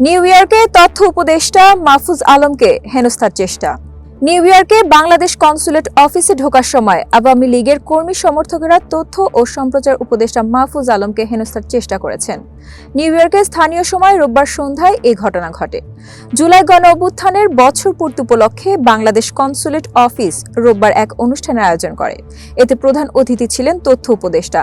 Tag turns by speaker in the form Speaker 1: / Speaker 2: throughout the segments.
Speaker 1: New ইয়র্কে তথ্য উপদেষ্টা মাহফুজ আলমকে হেনস্থার চেষ্টা। নিউ ইয়র্কে বাংলাদেশ কনসুলেট অফিসে ঢোকার সময় আওয়ামী লীগের কর্মী সমর্থকেরা তথ্য ও সম্প্রচার উপদেষ্টা মাহফুজ আলমকে হেনস্থার চেষ্টা করেছেন। নিউ ইয়র্কে স্থানীয় সময় রোববার সন্ধ্যায় এই ঘটনা ঘটে। জুলাই গণ অভ্যুত্থানের বছর পূর্তি উপলক্ষে বাংলাদেশ কনসুলেট অফিস রোববার এক অনুষ্ঠানের আয়োজন করে। এতে প্রধান অতিথি ছিলেন তথ্য উপদেষ্টা।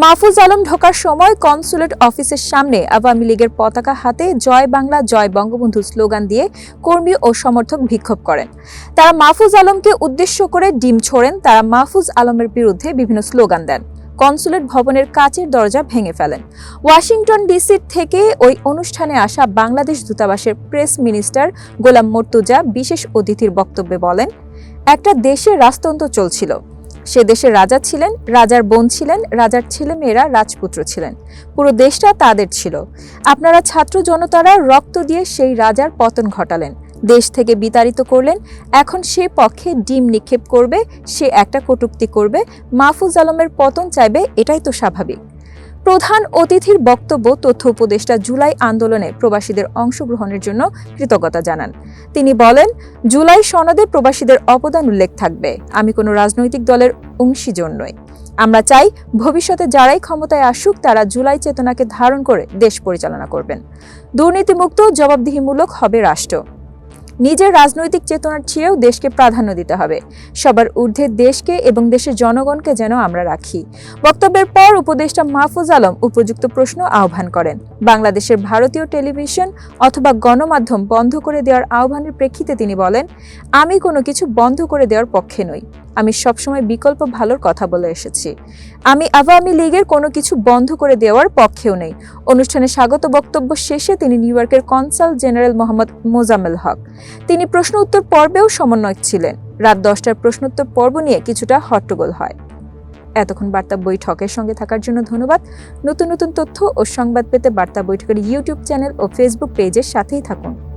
Speaker 1: মাহফুজ আলম ঢোকার সময় কনসুলেট অফিসের সামনে আওয়ামী লীগের পতাকা হাতে জয় বাংলা, জয় বঙ্গবন্ধু স্লোগান দিয়ে কর্মী ও সমর্থক বিক্ষোভ করেন। তারা মাহফুজ আলমকে উদ্দেশ্য করে ডিম ছোড়েন, তারা মাহফুজ আলমের বিরুদ্ধে বিভিন্ন স্লোগান দেন। কনসুলেট ভবনের কাচের দরজা ভেঙে ফেলেন। ওয়াশিংটন ডিসি থেকে ওই অনুষ্ঠানে আসা বাংলাদেশ দূতাবাসের প্রেস মিনিস্টার গোলাম মর্তুজা বিশেষ অতিথির বক্তব্যে বলেন, একটা দেশের রাজতন্ত্র চলছিল। সে দেশের রাজা ছিলেন, রাজার বোন ছিলেন, রাজার ছেলেমেয়েরা রাজপুত্র ছিলেন। পুরো দেশটা তাদের ছিল। আপনারা ছাত্র জনতারা রক্ত দিয়ে সেই রাজার পতন ঘটালেন। দেশ থেকে বিতাড়িত করলেন। এখন সে পক্ষে ডিম নিক্ষেপ করবে, সে একটা কটূক্তি করবে। মাহফুজ আলমের পতন চাইবে, এটাই তো স্বাভাবিক। প্রধান অতিথির বক্তব্য, তথ্য উপদেষ্টা জুলাই আন্দোলনে প্রবাসীদের অংশগ্রহণের জন্য কৃতজ্ঞতা জানান। তিনি বলেন, জুলাই সনদে প্রবাসীদের অবদান উল্লেখ থাকবে। আমি কোনো রাজনৈতিক দলের অংশীজন নই। আমরা চাই, ভবিষ্যতে যারাই ক্ষমতায় আসুক, তারা জুলাই চেতনাকে ধারণ করে দেশ পরিচালনা করবেন। দুর্নীতিমুক্ত, জবাবদিহিমূলক হবে রাষ্ট্র। নিজের রাজনৈতিক চেতনার চেয়েও দেশকে প্রাধান্য দিতে হবে। সবার ঊর্ধ্বে দেশকে এবং দেশের জনগণকে যেন আমরা রাখি। বক্তব্যের পর উপদেষ্টা মাহফুজ আলম উপযুক্ত প্রশ্ন আহ্বান করেন। বাংলাদেশের ভারতীয় টেলিভিশন অথবা গণমাধ্যম বন্ধ করে দেওয়ার আহ্বানের প্রেক্ষিতে তিনি বলেন, আমি কোনো কিছু বন্ধ করে দেওয়ার পক্ষে নই। আমি সবসময় বিকল্প ভালোর কথা বলে এসেছি। আমি আওয়ামী লীগের কোনো কিছু বন্ধ করে দেওয়ার পক্ষেও নেই। অনুষ্ঠানে স্বাগত বক্তব্য শেষে তিনি নিউ ইয়র্কের কনসাল জেনারেল মোহাম্মদ মোজাম্মেল হক। তিনি প্রশ্ন উত্তর পর্বেও সমন্বয়ক ছিলেন। রাত দশটার প্রশ্নোত্তর পর্ব নিয়ে কিছুটা হট্টগোল হয়। এতক্ষণ বার্তা বৈঠকের সঙ্গে থাকার জন্য ধন্যবাদ। নতুন নতুন তথ্য ও সংবাদ পেতে বার্তা বৈঠকের ইউটিউব চ্যানেল ও ফেসবুক পেজের সাথেই থাকুন।